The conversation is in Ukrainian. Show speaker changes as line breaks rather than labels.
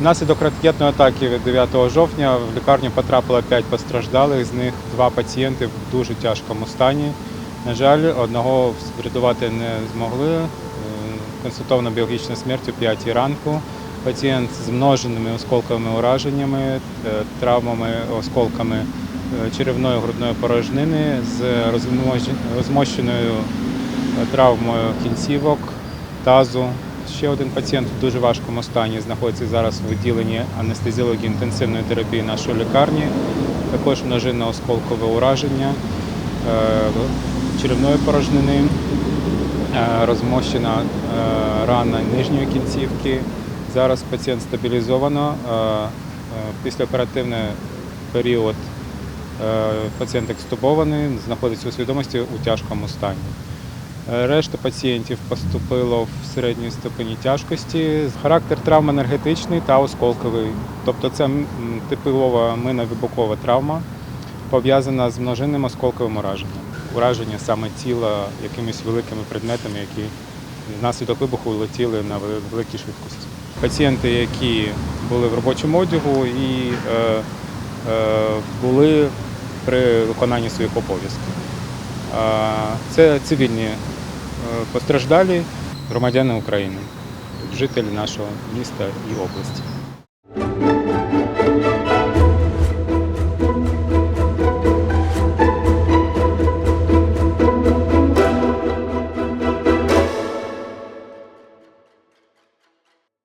Внаслідок ракетної атаки 9 жовтня в лікарню потрапило 5 постраждалих, з них два пацієнти в дуже тяжкому стані. На жаль, одного врятувати не змогли. Е, біологічна смерть о 5 ранку. Пацієнт з множеними осколковими ураженнями, е, травмами, осколками е, черевної грудної порожнини з розмощеною травмою кінцівок, тазу. Ще один пацієнт в дуже важкому стані знаходиться зараз в відділенні анестезіології інтенсивної терапії нашої лікарні. Також множинне осколкове ураження е, черевної порожнини, е, розмощена е, рана нижньої кінцівки. Зараз пацієнт стабілізовано. е, Післяоперативний період пацієнт екстубований, знаходиться у свідомості у тяжкому стані. Е, Решта пацієнтів поступило в середній ступені тяжкості. Характер травм енергетичний та осколковий. Тобто це типова миновибухова травма, пов'язана з множинним осколковим ураженням. Ураження саме тіла якимись великими предметами, які внаслідок вибуху летіли на вели- великій швидкості. Пацієнти, які були в робочому одягу і е, е, були при виконанні своїх обов'язків. Це цивільні постраждалі громадяни України, жителі нашого міста і області.